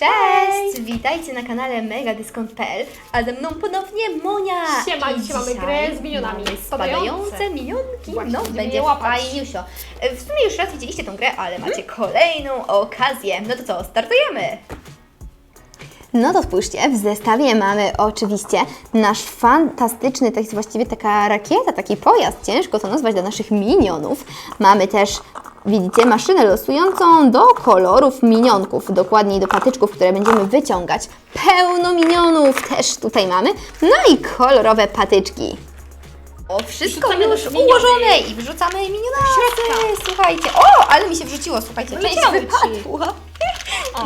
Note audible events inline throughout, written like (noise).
Cześć! Witajcie na kanale megadyskont.pl, a ze mną ponownie Monia. Siema, I dzisiaj mamy grę z minionami. mamy Spadające. Spadające minionki. Właśnie, no, będziemy będzie je łapać. fajniusio. E, W sumie już raz widzieliście tą grę, ale macie kolejną okazję. No to co, startujemy! No to spójrzcie, w zestawie mamy oczywiście nasz fantastyczny, to jest właściwie taka rakieta, taki pojazd, ciężko to nazwać dla naszych minionów. Mamy też, widzicie, maszynę losującą do kolorów minionków, dokładniej do patyczków, które będziemy wyciągać. Pełno minionów też tutaj mamy, no i kolorowe patyczki. O, wszystko Wrzucamy już miniony. ułożone i wrzucamy minionasy. Słuchajcie, o, ale mi się wrzuciło, słuchajcie, część Wyleciały ci. wypadła.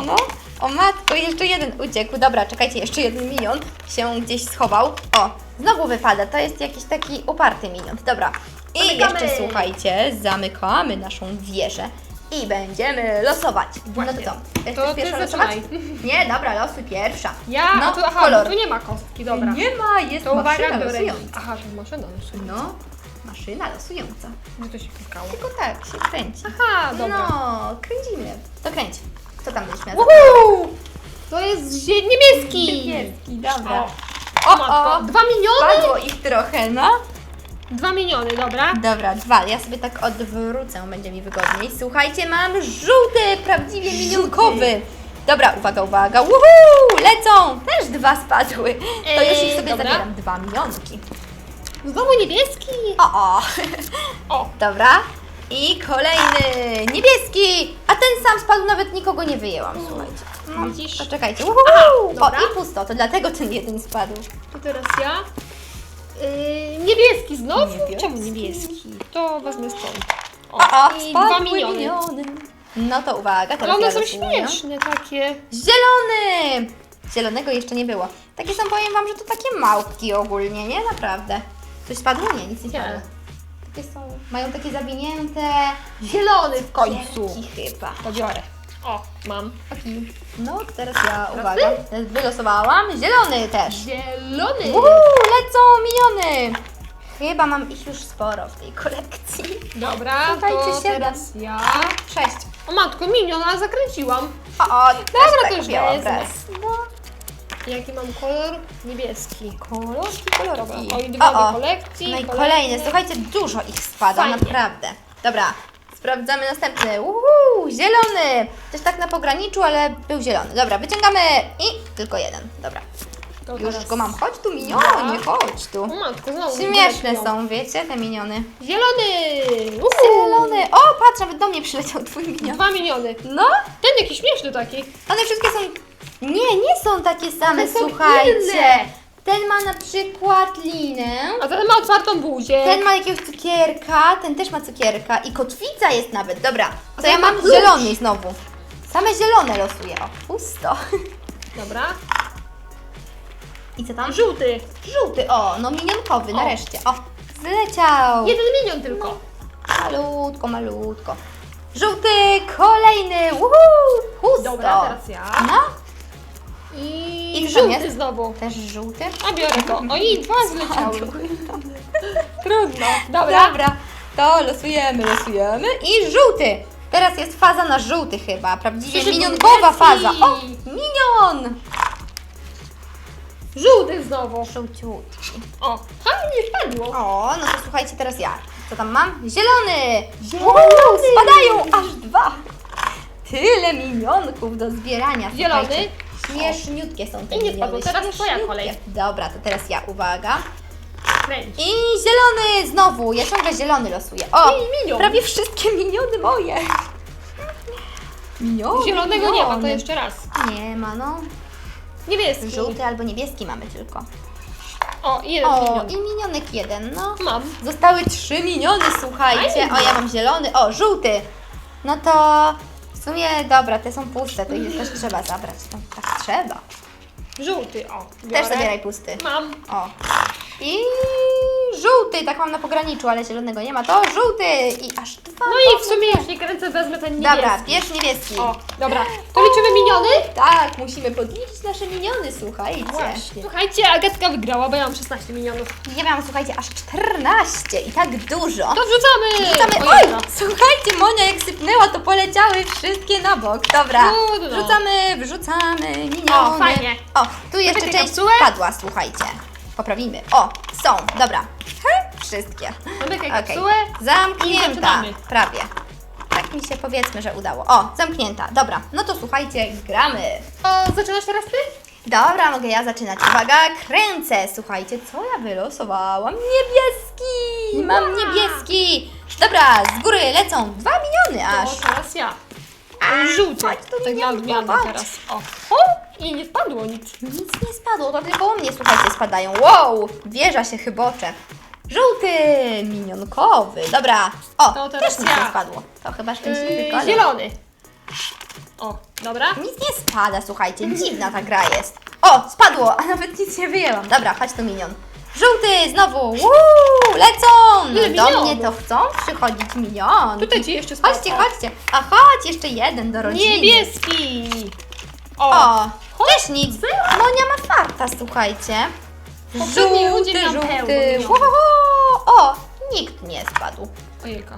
No, o matko, jeszcze jeden uciekł. Dobra, czekajcie, jeszcze jeden minion się gdzieś schował. O, znowu wypada, to jest jakiś taki uparty minion. Dobra, i Zamykamy. jeszcze słuchajcie, zamykamy naszą wieżę i będziemy losować. Właśnie. No to co? To ty pierwsza zaczynaj. losować? Nie, dobra, losuj pierwsza. Ja, no, a tu, aha, kolor. tu nie ma kostki, dobra. Nie ma, jest to maszyna uwaga, losująca. Aha, to maszyna losująca. No, maszyna losująca. Gdzie to się klikało? Tylko tak się kręci. Aha, dobra. No, kręcimy. To kręć. Co tam byś miała? Uhu! To jest zie- niebieski. Niebieski, dobra. O, O, o. Dwa miniony? Padło ich trochę, no. Dwa miniony, dobra. Dobra, dwa. Ja sobie tak odwrócę, będzie mi wygodniej. Słuchajcie, mam żółty, prawdziwie minionkowy. Dobra, uwaga, uwaga. Uhu, lecą. Też dwa spadły. To Eee, już ich sobie dobra. zabieram. Dwa minionki. Znowu niebieski. O, o. O, Dobra. I kolejny niebieski. A ten sam spadł, nawet nikogo nie wyjęłam, słuchajcie. No, Widzisz? To czekajcie. Uhu. O, dobra. i pusto, to dlatego ten jeden spadł. to teraz ja. Yy, niebieski znowu? Niebieski. Czemu niebieski? To wezmę stąd. O, O, o, i dwa spadły miniony. No to uwaga, Ale teraz one ja są losuję. śmieszne takie. Zielony! Zielonego jeszcze nie było. Takie są, powiem Wam, że to takie małpki ogólnie, nie? Naprawdę. Coś spadło? Nie, nic nie Nie. spadło. Takie są, mają takie zawinięte Zielony w końcu. cukierki chyba. To biorę. O, mam. Taki. No, teraz ja, uwaga, wylosowałam. Zielony też. Zielony. Uhu, lecą miniony! Chyba mam ich już sporo w tej kolekcji. Dobra, Słuchajcie, to siedem. teraz ja. Sześć. O matko, miniona zakręciłam. O, o Dobra, to już tak wezmę. raz. No, Jaki mam kolor? Niebieski. kolorki, Dobra, kolorki. o i dwa do kolekcji. No i kolejny, słuchajcie, dużo ich spada, Fajnie. naprawdę. Dobra, sprawdzamy następny. Uhu, zielony. Też tak na pograniczu, ale był zielony. Dobra, wyciągamy i tylko jeden. Dobra, To już teraz- go mam. Chodź tu, minionie, chodź tu. O matko, znowu. Śmieszne są, wiecie, te miniony. Zielony. Uhu. Zielony. O, patrz, nawet do mnie przyleciał twój minion. Dwa miniony. No, Ten jakiś śmieszny taki. one wszystkie są... Nie, nie są takie same, One są słuchajcie. inne. Ten ma na przykład linę. A ten ma otwartą buzię. Ten ma jakiegoś cukierka, ten też ma cukierka i kotwica jest nawet. Dobra, A to ten ja ma mam klucz. zielony znowu. Same zielone losuję. O, pusto. Dobra. I co tam? Żółty. Żółty, o, no minionkowy, O. nareszcie. O, zleciał. Jeden minion tylko. Malutko, malutko. Żółty, kolejny, uhu, pusto. Dobra, teraz ja. No, I, tam żółty jest? znowu. też żółty. A biorę to. O i dwa zleciały. Trudno. Dobra. Dobra, to losujemy, losujemy. I żółty. Teraz jest faza na żółty chyba, prawdziwie Przyszedł minionkowa faza. O, minion. Żółty znowu. Żółciutki. O, ha, nie wpadło. O, no to słuchajcie teraz ja. Co tam mam? Zielony! Zielony! Uhu, spadają aż dwa! Tyle minionków do zbierania. Zielony. słuchajcie. Śmieszniutkie są te I nie spadło, teraz twoja śmieszniutkie. kolej. Dobra, to teraz ja, uwaga. Kręć. I zielony znowu, ja ciągle zielony losuję. O, I minion. prawie wszystkie miniony moje. Miniony, Zielonego nie ma, to miniony. jeszcze raz. Nie ma, no. Niebieski. Żółty albo niebieski mamy tylko. O, i jeden O, minion. i minionek jeden, no. Mam. Zostały trzy miniony, słuchajcie. Fajnie. O, ja mam zielony. O, żółty. No to w sumie, dobra, te są puste, to je też trzeba zabrać. No, tak trzeba. Żółty, o. Też biorę. zabieraj pusty. Mam. O. I żółty, tak mam na pograniczu, ale zielonego nie ma, to żółty i aż dwa. No i w sumie już nie kręcę, wezmę ten niebieski. Dobra, bierz niebieski. O, dobra. To liczymy miniony? Tak, musimy podliczyć nasze miniony, słuchajcie. Właśnie. Słuchajcie, Agatka wygrała, bo ja mam 16 minionów. Ja miałam, słuchajcie, aż 14 i tak dużo. To wrzucamy! Wrzucamy. Oj, słuchajcie, Monia jak sypnęła, to poleciały wszystkie na bok. Dobra, Trudno. wrzucamy, wrzucamy, miniony. O, fajnie. O, tu jeszcze część padła, słuchajcie. Poprawimy. O, są, dobra. He, wszystkie. Zamykaj Okej, kapsułę. I zamknięta. Prawie. Tak mi się powiedzmy, że udało. O, zamknięta. Dobra, no to słuchajcie, gramy. O, zaczynasz teraz ty? Dobra, mogę ja zaczynać. Uwaga, kręcę. Słuchajcie, co ja wylosowałam? Niebieski! Mam Wow. niebieski. Dobra, z góry lecą dwa miniony aż. teraz ja. Żółty. chodź tu, Tak na odmianę teraz. O. o! I nie spadło nic. Nic nie spadło, to tylko u mnie, słuchajcie, spadają. Wow, wieża się chybocze. Żółty, minionkowy. Dobra. O, To teraz też nic nie ja. spadło. To chyba szczęśliwy Yy, kolor. zielony. O, dobra. Nic nie spada, słuchajcie, dziwna ta gra jest. O, spadło, a nawet nic nie wyjęłam. Dobra, chodź tu minion. Żółty, znowu, Uuu, lecą! Ile do minionów? mnie to chcą przychodzić minion. Tutaj ci jeszcze spadło. Chodźcie, chodźcie. A chodź, jeszcze jeden do rodziny. Niebieski. O. O, też nic. Monia ma farta, słuchajcie. Rundzie Żółty, żółty. Wo, wo, wo. O, nikt nie spadł. Ojejka.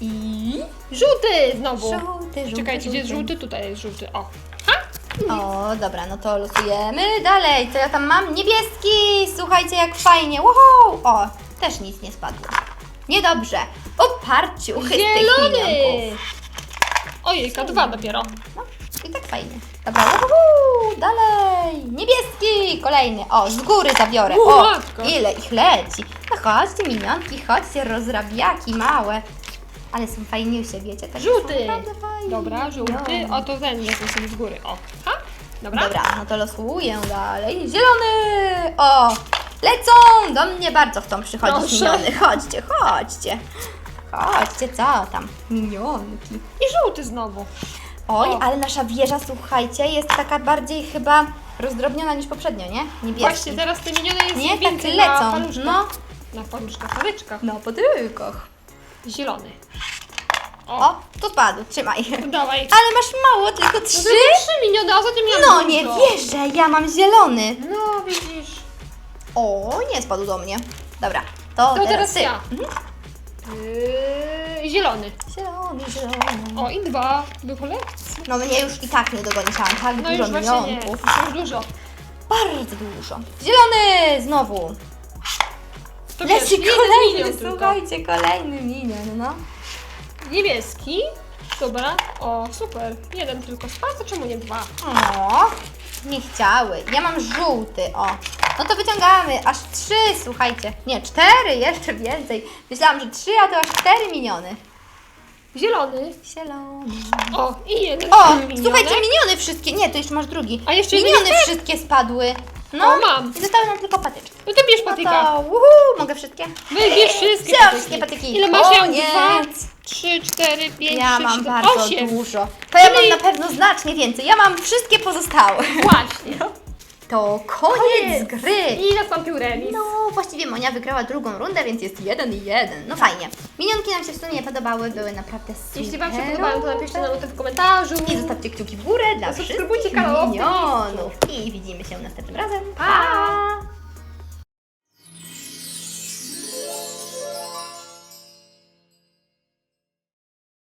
I Żółty znowu. żółty, żółty. Czekajcie, gdzie jest żółty? Tutaj jest żółty. O. O, dobra, no to losujemy dalej. Co ja tam mam? Niebieski! Słuchajcie, jak fajnie. Wow! O, też nic nie spadło. Niedobrze. Oparciu z tych Zielony. minionków. Ojejka, dwa dopiero. No, i tak fajnie. Dobra, uhu, dalej. Niebieski! Kolejny. O, z góry zabiorę. O, ile ich leci. No chodźcie, minionki, chodźcie, rozrabiaki małe. Ale są fajniusie, wiecie? Tak Żółty. są naprawdę fajni. Dobra, żółty. O, to ten jest sobie z góry. O. Ha? Dobra. Dobra, no to losuję dalej. Zielony! O! Lecą! Do mnie bardzo chcą przychodzić Proszę. miniony. Chodźcie, chodźcie. Chodźcie, co tam? Minionki. I żółty znowu. Oj, O. ale nasza wieża, słuchajcie, jest taka bardziej chyba rozdrobniona niż poprzednio, nie? Niebieski. Właśnie, teraz te miniony jest Nie, tak więcej na lecą. paluszkach. No, Na paluszkach, paluszkach. no po tyłkach. Zielony. O. O, tu spadł, trzymaj. Dawaj. Ale masz mało, tylko No trzy? tylko trzy miniony, a za tym miałam No, nie wierzę, ja mam zielony. No, widzisz. O, nie spadł do mnie. Dobra, to, To teraz ty. ja. Mhm. Yy, zielony. Zielony, zielony. O, i dwa. By kolej? No mnie już i tak nie dogonisz, mam tak No dużo już właśnie nie. minionków. Już dużo. Bardzo dużo. Zielony znowu. To Leci jeden kolejny, minion tylko. słuchajcie, kolejny minion, no. Niebieski. Dobra. O, super. Jeden tylko spadł, to czemu nie dwa? O, nie chciały. Ja mam żółty, o. No to wyciągamy, aż trzy, słuchajcie. Nie, cztery, jeszcze więcej. Myślałam, że trzy, a to aż cztery miniony. Zielony. Zielony. O, i jeden O, minionek. słuchajcie, miniony wszystkie. Nie, to jeszcze masz drugi. A jeszcze Miniony wszystkie spadły. No, O, mam. I zostały nam tylko patyczki. No to bierz No patyka. to, uhu, mogę wszystkie? Wybierz wszystkie Wzięłam patyki. wszystkie patyki. Ile masz? Ja mam Koniec. Dwa, trzy, cztery, pięć, Ja sześć, mam siedem, bardzo osiem. dużo. To ja mam Czyli- na pewno znacznie więcej. Ja mam wszystkie pozostałe. Właśnie. (laughs) To koniec, Koniec. gry. I nastąpił remis. No, właściwie Monia wygrała drugą rundę, więc jest jeden i jeden. No fajnie. Minionki nam się w sumie podobały, były naprawdę super. Jeśli Wam się podobają, to napiszcie na lutę w komentarzu. I zostawcie kciuki w górę dla Subskrybujcie wszystkich kanał minionów. I widzimy się następnym razem. Pa!